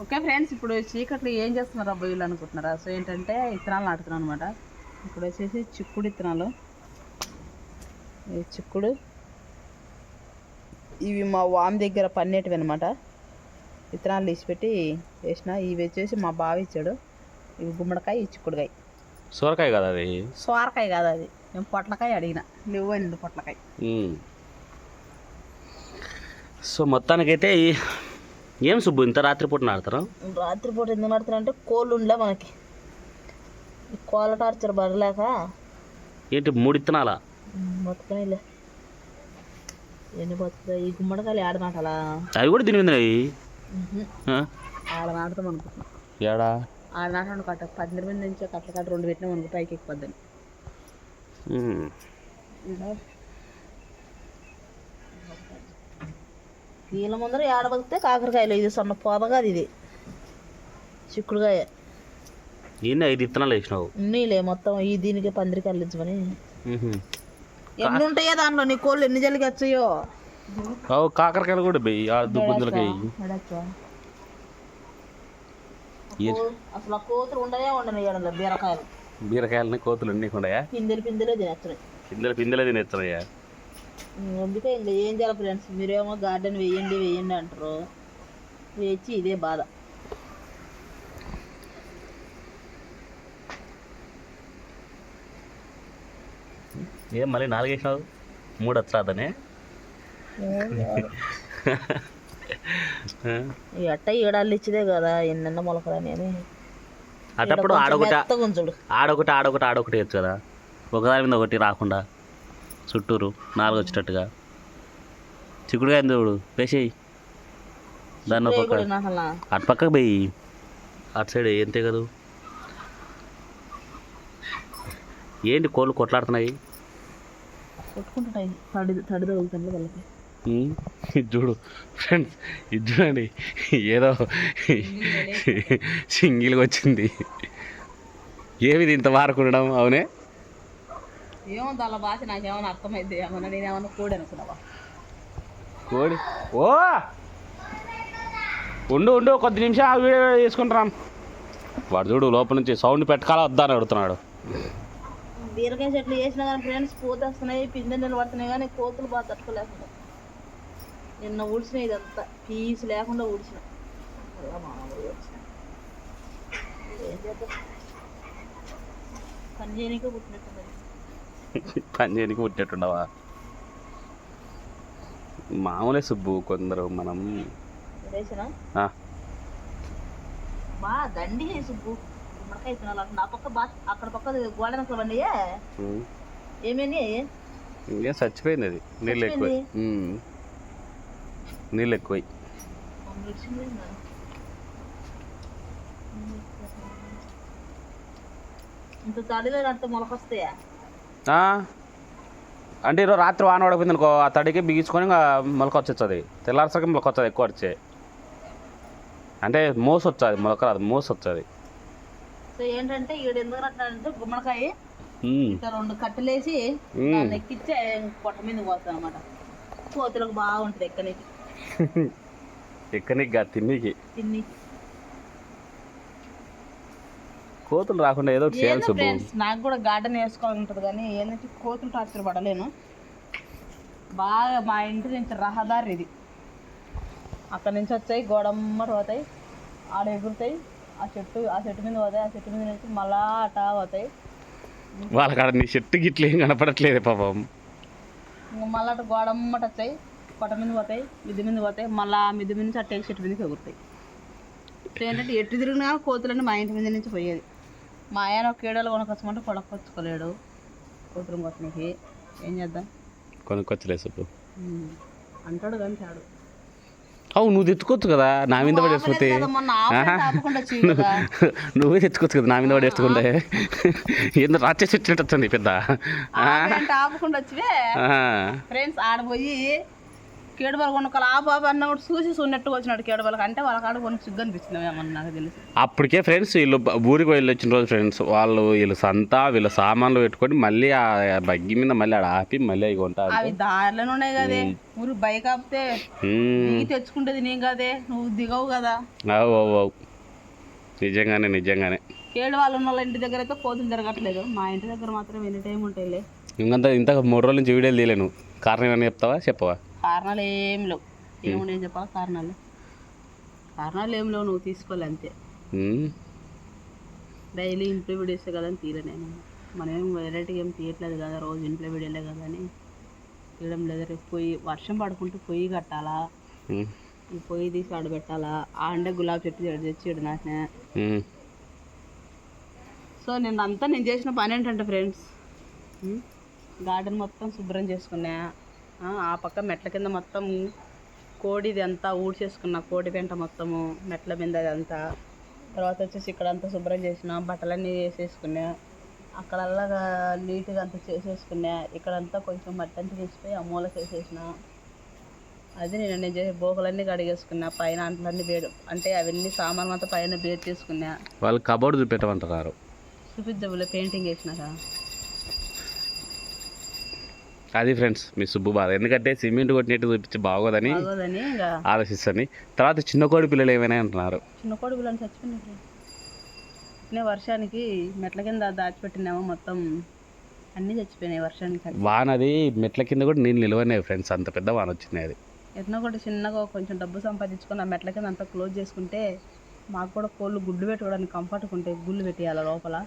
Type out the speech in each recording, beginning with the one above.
Okay friends ఇప్పుడు చీకట్లో ఏం చేస్తున్నారు అబ్బాయిలు అనుకుంటున్నారా? సో ఏంటంటే విత్తనాలు నాటుతున్నాను అనమాట ఇప్పుడు వచ్చేసి చిక్కుడు విత్తనాలు ఈ చిక్కుడు ఇవి మా వామి దగ్గర పన్నేటివి అనమాట విత్తనాలు తీసిపెట్టి వేసిన. ఇవి వచ్చేసి మా బావ ఇచ్చాడు. ఇవి గుమ్మడికాయ ఈ చిక్కుడుకాయ. సొరకాయ కదా అది? సోరకాయ కాదు అది. నేను పొట్లకాయ అడిగిన. లేవండి పొట్లకాయ. సో మొత్తానికైతే ఈ- ఏం సుబ్బు ఇంత రాత్రిపూట నాడతారా? రాత్రిపూట ఎందుకు నడుతున్నారంటే కోళ్ళు ఉండలే మనకి కోళ్ళ టార్చర్ పడలేక ఏంటి మూడు ఇత్తనాలా బతుకనిలే. ఎన్ని బతుకుతాయి ఈ గుమ్మడికాయలు ఆడ నాటాలా? అవి కూడా దీని మీద? ఆడ నాటుతాం అనుకుంటున్నాం. ఏడా? ఆడ నాటండి కట్ట. పద్దెనిమిది మంది నుంచి కట్ట కట్ట రెండు పెట్టినాం అనుకో పైకి ఎక్కిపోద్దని. వీళ్ళ ముందర ఆడ బతికితే కాకరకాయలు ఇది సన్న పొదగాది ఇది. చిక్కుడుకాయ. ఈయన ఐదు ఇత్తనాలు వేసినావు? ఉన్నీలే మొత్తం ఈ దీనికి పందిరికి ఉహు. ఎన్ని ఉంటాయో దాంట్లో నీ కోళ్ళు ఎన్ని జల్లికి వచ్చాయో? కాకరకాయలు కూడా బెయ్యి ఆ దుబ్బుందులకి అసలు ఆ కోతులు ఉండనే ఉండని బీరకాయలు. బీరకాయలని కోతులు అన్నీ ఉన్నాయా? పిందెలు పిందెలే తినేస్తున్నాయి. పిందెలు పిందెలే తినేస్తున్నాయా? అందుకే ఇంకా ఏం చేయాలి ఫ్రెండ్స్ మీరేమో గార్డెన్ వేయండి వేయండి అంటారు. వేచి ఇదే బాధ. ఏం మళ్ళీ నాలుగు వేసినావు మూడు వచ్చరాదనే ఈ అట్ట ఏడాళ్ళు ఇచ్చిదే కదా ఎన్నెన్న మొలకలని అని అటప్పుడు ఆడొకటి ఆడొకటి ఆడొకటి ఆడొకటి వేయచ్చు కదా. ఒకదాని మీద ఒకటి రాకుండా. చుట్టూరు నాలుగు వచ్చేటట్టుగా. చిక్కుడుగా చూడు వేసేయి దాన్ని ఒక పక్క అటు పక్కకు పోయి. అటు సైడ్ ఎంతే కదా ఏంటి కోళ్ళు కొట్లాడుతున్నాయి? చూడు. ఫ్రెండ్స్ ఇది చూడండి. ఏదో సింగిల్గా వచ్చింది. ఏమిది ఇంత మారకుండడం అవునే? ఏమో దాని భాష నాకేమైనా అర్థమైంది ఏమన్నా నేనేమన్నా కూడి అనుకున్నావా? కోడి? ఓ! ఉండు ఉండు కొద్ది నిమిషం ఆ వీడియో తీసుకుంటాం వాడు చూడు లోపల నుంచి సౌండ్ పెట్టకాలా వద్దా అని అడుగుతున్నాడు. బీరకాయ చెట్లు వేసినా కానీ ఫ్రెండ్స్ పూత వస్తున్నాయి పిందె నిలబడుతున్నాయి కానీ కోతులు బాగా తట్టుకోలేకుండా నిన్న ఊడ్చినాయి ఇదంతా పీసు లేకుండా ఊడ్చిన. ఊడ్చిన. పని చేయనీకే పుట్టినట్టున్నది పని చేయడానికి మామూలే సుబ్బు కొందరు మనం దండి సుబ్బు. గుమ్మడికాయ తినాలి? అంటే నా పక్క బా అక్కడ పక్క గోడ ఇంకేం చచ్చిపోయింది అది. నీళ్ళు ఎక్కువ. నీళ్ళు ఎక్కువ. ఇంత తడిలో అంత మొలకొస్తాయా అంటే ఈరోజు రాత్రి వాన పడిపోయింది అనుకో ఆ తడికి బిగించుకొని ఇంకా మొలక వచ్చేస్తుంది తెల్లారిసరికి మొలక వస్తుంది ఎక్కువ వచ్చే అంటే మోసు వచ్చేది మొలక రాదు మోసు వచ్చేది సో ఏంటంటే ఈడు ఎందుకు అంటే గుమ్మడికాయ ఇంకా రెండు కట్టలేసి. దాన్ని ఎక్కిచ్చే పొట్ట మీద పోతాం అనమాట కోతులకు బాగుంటుంది ఎక్కనికి. ఎక్కనికి కాదు తిన్నికి. కోతులు రాకుండా ఏదో ఒకటి చేయాలి సుబ్బు. నాకు కూడా గార్డెన్ వేసుకోవాలంటుంది కానీ ఏంటంటే కోతులు టార్చర్ పడలేను. బాగా మా ఇంటి నుంచి రహదారి ఇది. అక్కడ నుంచి వచ్చాయి గోడమ్మట పోతాయి ఆడ ఎగురుతాయి ఆ చెట్టు ఆ చెట్టు మీద పోతాయి ఆ చెట్టు మీద నుంచి మళ్ళా అటా పోతాయి. వాళ్ళకాడ నీ చెట్టు గిట్లు ఏం కనపడట్లేదు పాపం. మళ్ళీ అటు గోడమ్మట వచ్చాయి కొట్ట మీద పోతాయి మిద్ది మీద పోతాయి మళ్ళీ మిద్ది మీద నుంచి అట్టే చెట్టు మీదకి ఎగురుతాయి. ఏంటంటే ఎటు తిరిగినా కోతులన్నీ మా ఇంటి మీద నుంచి పోయేది. మా ఆయన ఒక ఏడాలు కొనుకొచ్చమంటే కొనుక్కొచ్చుకోలేడు. కూతురు కొత్తనికి ఏం చేద్దాం? కొనుక్కొచ్చలే సుబ్బు. అంటాడు కానీ చాడు అవు నువ్వు తెచ్చుకోవచ్చు కదా? నా మీద పడేసుకుంటే కదా. నువ్వే తెచ్చుకోవచ్చు కదా? నా మీద పడేసుకుంటే ఏందో రాచేసి వచ్చినట్టు పెద్ద. ఆపకుండా ఫ్రెండ్స్ ఆడపోయి కేడుబల్ కొనుక్కోవాలి ఆ బాబు అన్న కూడా చూసి చూన్నట్టుగా వచ్చినాడు కేడుబలకి అంటే వాళ్ళ కాడ కొన్ని సిగ్గు అనిపించింది ఏమన్నా నాకు తెలిసి. అప్పటికే ఫ్రెండ్స్ వీళ్ళు ఊరికి వెళ్ళి వచ్చిన రోజు ఫ్రెండ్స్ వాళ్ళు వీళ్ళు సంత వీళ్ళ సామాన్లు పెట్టుకొని మళ్ళీ ఆ బగ్గి మీద మళ్ళీ ఆడ ఆపి మళ్ళీ అవి కొంటారు అవి దారిలోనే ఉన్నాయి కదే. ఊరికి బైక్ ఆపితే. దిగి తెచ్చుకుంటేది నేను కదే. నువ్వు దిగవు కదా. అవు అవు అవు. నిజంగానే నిజంగానే. కేడు వాళ్ళు ఉన్న వాళ్ళ ఇంటి దగ్గర అయితే కోతులు తిరగట్లేదు. మా ఇంటి దగ్గర మాత్రం ఎన్ని టైం ఉంటాయిలే ఇంకంత ఇంత మూడు రోజుల నుంచి వీడియోలు తీయలేను కారణం ఏమైనా చెప్తావా? చెప్పవా? కారణాలు ఏం? లేవు ఏముండే చెప్పాలి? కారణాలు? కారణాలు ఏం లేవు నువ్వు తీసుకోలే అంతే. డైలీ ఇంట్లో వీడియోస్ కదా అని తీయలే నేను. మనం ఏం వెరైటీగా ఏం తీయట్లేదు కదా రోజు ఇంట్లో వీడియోలే కదా అని తీయడం లేదు. రేపు పొయ్యి వర్షం పడుకుంటే పొయ్యి కట్టాలా. ఈ పొయ్యి తీసి ఆడబెట్టాలా? ఆ అంటే గులాబీ చెట్టు తెచ్చి నాటిన. మ్మ్. సో నేను అంతా నేను చేసిన పని ఏంటంటే ఫ్రెండ్స్ గార్డెన్ మొత్తం శుభ్రం చేసుకున్నా. ఆ, పక్క మెట్ల కింద మొత్తం కోడిది అంతా ఊడ్చేసుకున్నా కోడి పెంట మొత్తము మెట్ల మీద అదంతా. తర్వాత వచ్చేసి ఇక్కడ అంతా శుభ్రం చేసిన బట్టలన్నీ వేసేసుకున్నా. అక్కడల్లాగా నీట్గా అంతా చేసేసుకున్నా. ఇక్కడంతా కొంచెం మట్టి అంతా తీసిపోయి ఆ మూలకి వేసేసిన అది నేను నేను చేసే బోకలన్నీ కడిగేసుకున్నా. పైన అంట్లన్నీ బేడు అంటే అవన్నీ సామాన్లు అంతా పైన బేర్ చేసుకున్నా. వాళ్ళు కబోర్డ్ చూపెట్టమంటున్నారు. చూపిద్దాంలే పెయింటింగ్ వేసినాక అది ఫ్రెండ్స్ మీ సుబ్బు బాధ. ఎందుకంటే సిమెంట్ కొట్టినట్టు చూపించి బాగోదని ఆలోచిస్తాను తర్వాత చిన్న కోడి పిల్లలు ఏమైనా అంటున్నారు? చిన్న కోడి పిల్లలు చచ్చిపోయినాయి వర్షానికి మెట్ల కింద దాచిపెట్టినామో మొత్తం అన్నీ చచ్చిపోయినాయి వర్షానికి వాన అది మెట్ల కింద కూడా నీళ్ళు నిలవన్నాయి ఫ్రెండ్స్ అంత పెద్ద వాన వచ్చింది అది. ఎట్నో కూడా చిన్నగా కొంచెం డబ్బు సంపాదించుకొని ఆ మెట్ల కింద అంతా క్లోజ్ చేసుకుంటే మాకు కూడా కోళ్ళు గుడ్డు పెట్టుకోవడానికి కంఫర్ట్గా ఉంటాయి గుళ్ళు పెట్టేయాలి లోపల.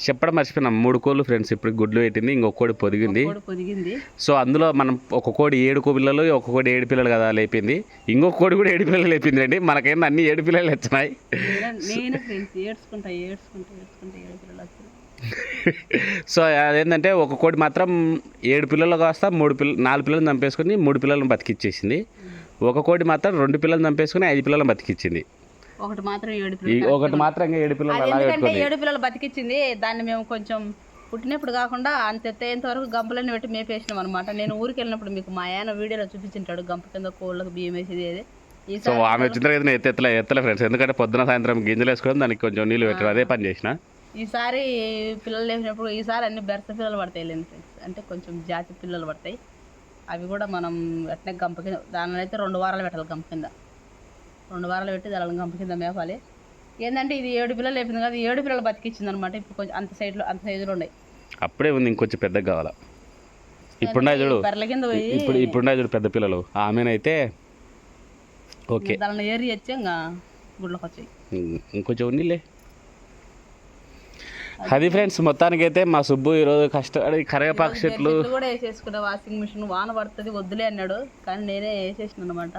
చెప్పడం మర్చిపోయినాం. మూడు కోళ్ళు ఫ్రెండ్స్ ఇప్పుడు గుడ్లు పెట్టింది ఇంకొక కోడి పొదిగింది. కోడి పొదిగింది. సో అందులో మనం ఒక కోడి ఏడు పిల్లలు ఒక కోడి ఏడు పిల్లలు కదా లేపింది. ఇంకొక కోడి కూడా ఏడు పిల్లలు లేపింది అండి మనకేంది అన్ని ఏడు పిల్లలు వచ్చినాయి. నేనే- ఫ్రెండ్స్ ఏడ్చుకుంటా ఏడ్చుకుంటా ఏడ్చుకుంటా ఏడు పిల్లలు వచ్చారు. సో అదేంటంటే ఒక కోడి మాత్రం ఏడు పిల్లలు కాస్త మూడు పిల్ల నాలుగు పిల్లలు చంపేసుకుని మూడు పిల్లలను బతికిచ్చేసింది. ఒక కోడి మాత్రం రెండు పిల్లలు చంపేసుకుని ఐదు పిల్లలను బతికిచ్చింది. ఒకటి మాత్రం ఏడు పిల్లలు ఒకటి మాత్రం ఏడు పిల్లలు ఎందుకంటే ఏడు పిల్లలు బతికిచ్చింది దాన్ని మేము కొంచెం పుట్టినప్పుడు కాకుండా అంత ఎత్తేంత వరకు గంపలన్నీ పెట్టి మేపేసినాం అనమాట నేను ఊరికి వెళ్ళినప్పుడు మీకు మా ఆయన వీడియోలో చూపించింటాడు గంప కింద కోళ్ళకు బియ్యం వేసేది ఏది. సో ఆమె వచ్చిన తర్వాత ఎత్తలే ఎత్తలే ఫ్రెండ్స్ ఎందుకంటే పొద్దున సాయంత్రం గింజలు వేసుకోవడం దానికి కొంచెం నీళ్ళు పెట్టడం అదే పని చేసిన. ఈసారి పిల్లలు వేసినప్పుడు ఈసారి అన్ని బెరస పిల్లలు పడతాయి లేని ఫ్రెండ్స్ అంటే కొంచెం జాతి పిల్లలు పడతాయి. అవి కూడా మనం అట్నే గంప కింద దానిలో అయితే రెండు వారాలు పెట్టాలి గంప కింద. రెండు వారాలు పెట్టి దాని గంప కింద మేపాలి. ఏంటంటే ఇది ఏడు పిల్లలు లేపింది కదా ఏడు పిల్లలు బతికిచ్చింది అనమాట ఇప్పుడు కొంచెం అంత సైడ్లో అంత సైజులో ఉన్నాయి. అప్పుడే ఉంది ఇంకొంచెం పెద్దగా కావాలా? ఇప్పుడున్నా చూడు. బర్రెల కింద పోయి ఇప్పుడు చూడు పెద్ద పిల్లలు. ఆమెనైతే ఓకే. దానిలో ఏరి వచ్చి ఇంకా గుడ్లకు వచ్చాయి. ఇంకొంచెం ఉన్నిలే. అది ఫ్రెండ్స్ మొత్తానికైతే మా సుబ్బు ఈరోజు కష్టపడి కరివేపాకు చెట్లు కూడా వేసేసుకున్న వాషింగ్ మిషన్ వాన పడుతుంది వద్దులే అన్నాడు. కానీ నేనే వేసేసిన అనమాట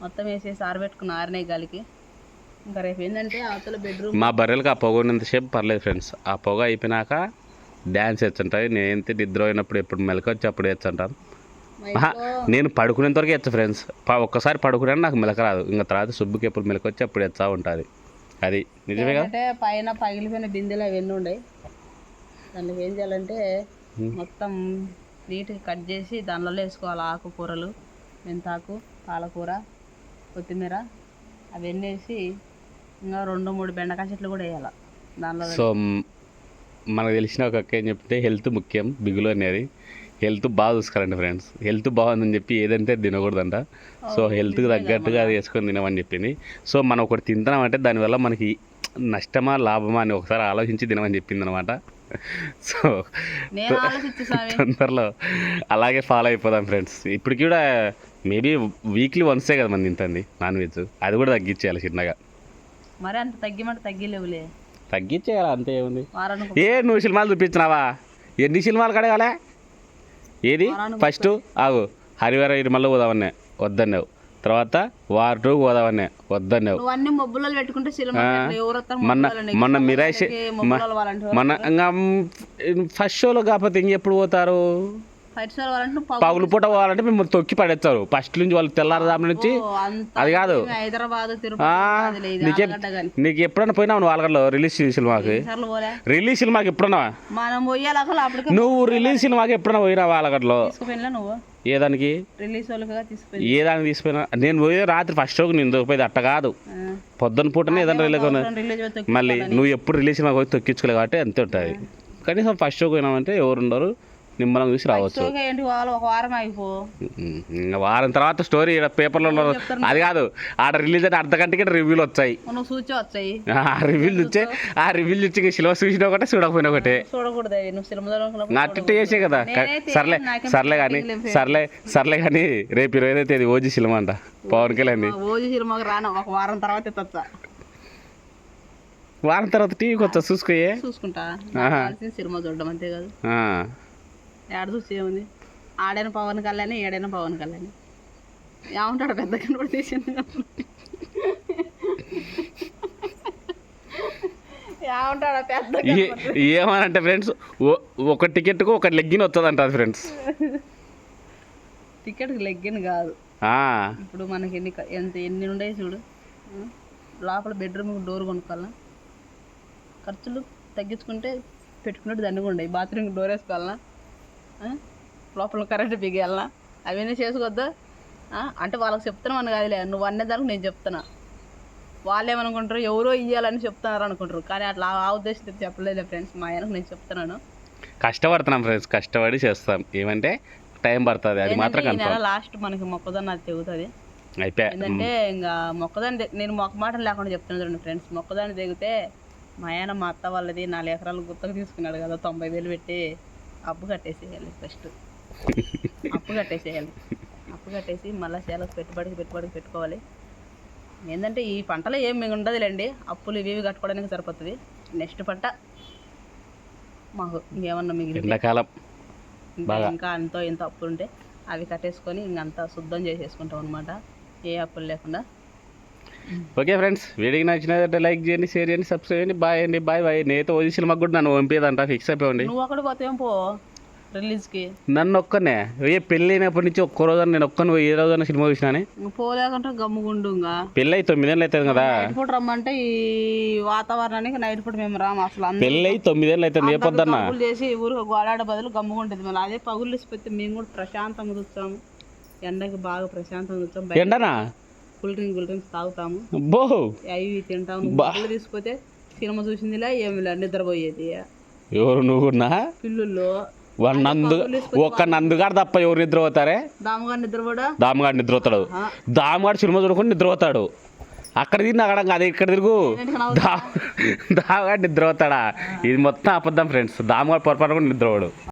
మొత్తం వేసేసి ఆరబెట్టుకున్న ఆరినాయి గాలికి. ఇంకా రేపు ఏంటంటే అవతల బెడ్రూమ్ మా బర్రెలకు ఆ పొగ ఉన్నంతసేపు పర్లేదు ఫ్రెండ్స్. ఆ పొగ అయిపోయినాక డ్యాన్స్ వేస్తుంటాయి నేనైతే నిద్ర అయినప్పుడు ఎప్పుడు మెలక వచ్చి అప్పుడు వేస్తుంటాను. నేను పడుకునేంత వరకు వేస్తా ఫ్రెండ్స్. ఒక్కసారి పడుకున్నాను నాకు మెలక రాదు. ఇంకా తర్వాత సుబ్బుకి ఎప్పుడు మెలక వచ్చి అప్పుడు వేస్తా ఉంటుంది. అది నిజమే కదా? అంటే పైన పగిలిపోయిన బిందెలు అవన్నీ ఉన్నాయి దాంట్లో ఏం చేయాలంటే మొత్తం నీట్గా కట్ చేసి దానిలో వేసుకోవాలి ఆకుకూరలు మెంతాకు పాలకూర కొత్తిమీర అవన్నీ వేసి ఇంకా రెండు మూడు బెండకాయ చెట్లు కూడా వేయాలి. దానిలో సో మనకు తెలిసిన ఒక అక్క ఏం చెప్తే హెల్త్ ముఖ్యం బిగులు అనేది. హెల్త్ బాగా చూసుకోవాలండి ఫ్రెండ్స్. హెల్త్ బాగుందని చెప్పి ఏదంటే తినకూడదంట. సో హెల్త్కి తగ్గట్టుగా అది వేసుకొని తినమని చెప్పింది. సో మనం ఒకటి తింటున్నాం అంటే దానివల్ల మనకి నష్టమా లాభమా అని ఒకసారి ఆలోచించి తినమని చెప్పింది అనమాట సో తొందరలో అలాగే ఫాలో అయిపోదాం ఫ్రెండ్స్. ఇప్పటికి కూడా మేబీ వీక్లీ వన్సే కదా మనం తింటుంది నాన్ వెజ్ అది కూడా తగ్గించేయాలి చిన్నగా. మరి అంత తగ్గిమంట తగ్గిలేవులే. తగ్గించేయాలి అంతే ఏముంది? ఏ నువ్వు సినిమాలు చూపించినావా? ఎన్ని సినిమాలు కడగాలే? ఏది? ఫస్ట్ ఆగు. హరివర ఇరుమల్లో పోదామన్నే వద్దన్నావు. తర్వాత వార్ టూ పోదామన్నే వద్దన్నావు. అన్ని మొబ్బులలో పెట్టుకుంటే మొన్న? మొన్న మొన్న ఇంకా ఫస్ట్ షోలో కాకపోతే ఇంకెప్పుడు పోతారు? పగులు పూట పోవాలంటే మిమ్మల్ని తొక్కి పడేస్తారు. ఫస్ట్ నుంచి వాళ్ళు తెల్లారదాం నుంచి అది కాదు. హైదరాబాద్ నీకే ఎప్పుడైనా పోయినావు నువ్వు వాళ్ళగల్లో రిలీజ్ సినిమాకి? రిలీజ్ సినిమాకి ఎప్పుడన్నా? నువ్వు రిలీజ్ సినిమాకి ఎప్పుడైనా పోయినావు వాళ్ళగట్లో తీసుకుపోయినా నువ్వు? ఏ దానికి? రిలీజ్ వాళ్ళుగా తీసుకుపోయి ఏ దానికి తీసిపోయినా నేను పోయే రాత్రి ఫస్ట్ షోకి నేను దొరికిపోయేది అట్ట కాదు. పొద్దున పూటనే ఏదైనా రిలీజ్ మళ్ళీ నువ్వు ఎప్పుడు రిలీజ్ సినిమాకి పోయి తొక్కించుకోలేవు కాబట్టి అంతే ఉంటుంది. కనీసం ఫస్ట్ షోకి పోయినామంటే ఎవరు ఉండరు నిమ్మలం చూసి రావచ్చు. ఒక వారం తర్వాత స్టోరీ ఈడ పేపర్లో ఉన్న- అది కాదు ఆడ రిలీజ్ అయితే అర్ధ గంటకి రివ్యూలు వచ్చాయి. ఆ రివ్యూలు చూస్తే ఆ రివ్యూలు ఇంకా సిలబస్ చూసిన ఒకటే చూడకపోయినా ఒకటే. అట్ట చేసే కదా. సర్లే సర్లే కానీ సర్లే సర్లే కానీ రేపు ఇరవై ఐదో తేదీ ఓజీ సినిమా అంట పవన్ కళ్యాణ్ ఓజీ సినిమాకి రాను ఒక వారం తర్వాత ఎత్తచ్చా వారం తర్వాత టీవీకి వచ్చా? చూసుకోయే చూసుకుంటా. సినిమా చూడడం అంతే కాదు. ఏడ చూసి ఏముంది? ఆడైన పవన్ కళ్యాణ్ ఏడైన పవన్ కళ్యాణ్. ఏమంటాడు పెద్ద కనబడి తీసింది ఏమంటాడు పెద్ద ఏమనంటే ఫ్రెండ్స్ ఒక టికెట్కు ఒక లెగ్గిన్ వస్తుంది అంటారు ఫ్రెండ్స్. టికెట్ లెగ్గిన్ కాదు. ఇప్పుడు మనకి ఎన్ని ఎంత ఎన్ని ఉండేవి చూడు? లోపల బెడ్రూమ్ డోర్ కొనుక్కోవాలా? ఖర్చులు తగ్గించుకుంటే పెట్టుకున్నట్టు దండిగా ఉండవు బాత్రూమ్కి డోర్ వేసుకోవాలనా ఆ? లోపల కరెంట్ బిగేయాలనా అవన్నీ చేసుకోవద్దా? అంటే వాళ్ళకి చెప్తున్నాం అని కాదులే. నువ్వు అనేదానికి నేను చెప్తున్నా. వాళ్ళు ఏమనుకుంటారు? ఎవరో ఇయ్యాలని చెప్తున్నారు అనుకుంటారు. కానీ అట్లా ఆ ఉద్దేశంతో చెప్పలేదు ఫ్రెండ్స్. మా ఆయనకు నేను చెప్తున్నాను. కష్టపడుతున్నాం ఫ్రెండ్స్. కష్టపడి చేస్తాం. ఏమంటే టైం పడుతుంది. అది మాత్రం లాస్ట్ మనకి మొక్కజొన్న అది తెగుతుంది. ఏంటంటే ఇంకా మొక్కదాన్ని నేను మొక్క మాటలు లేకుండా చెప్తున్నాను చూడండి ఫ్రెండ్స్. మొక్కదాన్ని దిగితే మా ఆయన మా అత్త వాళ్ళది నాలుగు ఎకరాలు గుత్తకు తీసుకున్నాడు కదా తొంభై వేలు పెట్టి. అప్పు కట్టేసేయాలి ఫస్ట్ అప్పు కట్టేసేయాలి. అప్పు కట్టేసి మళ్ళీ చేలకు పెట్టుబడికి పెట్టుబడికి పెట్టుకోవాలి. ఏంటంటే ఈ పంటలో ఏం మీకు ఉండదులేండి. అప్పులు ఇవి ఇవి కట్టుకోవడానికి సరిపోతుంది. నెక్స్ట్ పంట మాకు ఇంకేమన్నా ఇంకా ఇంకా అంతో ఇంత అప్పులు ఉంటే అవి కట్టేసుకొని ఇంకంతా శుద్ధం చేసేసుకుంటాం అనమాట ఏ అప్పులు లేకుండా. ఓకే ఫ్రెండ్స్ వీడియోకి నచ్చినదంటే లైక్ చేయండి షేర్ చేయండి సబ్స్క్రైబ్ చేయండి బాయ్ అండి బాయ్ బాయ్. నేతో ఓజీ సినిమాకి కూడా నన్ను పంపేదంట ఫిక్స్ అయిపోయింది. నువ్వు అక్కడ పోతే పో రిలీజ్కి నన్ను ఒక్కనే. ఏ పెళ్ళి అయినప్పటి నుంచి ఒక్క రోజు నేను ఒక్కని ఏ రోజైనా సినిమా చూసినానే పోలేకుంటే గమ్ముగుండు పెళ్ళి తొమ్మిదేళ్ళు అవుతుంది కదా. నైట్ పూట రమ్మంటే ఈ వాతావరణానికి నైట్ పూట మేము రాము అసలు పెళ్ళి తొమ్మిదేళ్ళు అవుతుంది ఏ పొద్దున్న. చేసి ఊరికి గోడాడ బదులు గమ్ముగుంటుంది. మళ్ళీ అదే పగులు వేసిపోతే మేము కూడా ప్రశాంతంగా చూస్తాము ఎండకి బాగా ప్రశాంతంగా చూస్తాం ఎండనా? కూల్ డ్రింక్ కూల్ డ్రింక్స్ తాగుతాము. బో అవి తింటాము. పగులు తీసుకుపోతే సినిమా చూసిందిలే ఏమి లే నిద్రపోయేది. ఎవరు నువ్వున్నా పిల్లుల్లో. వాడు నందు ఒక్క నందుగాడు తప్ప ఎవరు నిద్రపోతారే? దామగారు నిద్రపోడా? దామగాడు నిద్రపోతాడు. దామగాడు సినిమా చూడకుండా నిద్రపోతాడు. అక్కడ తిరిగి అక్కడ అదే ఇక్కడ తిరుగు. దామగాడు నిద్రపోతాడా? ఇది మొత్తం అబద్ధం ఫ్రెండ్స్. దామగాడు పొరపాటు కూడా నిద్రపోడు.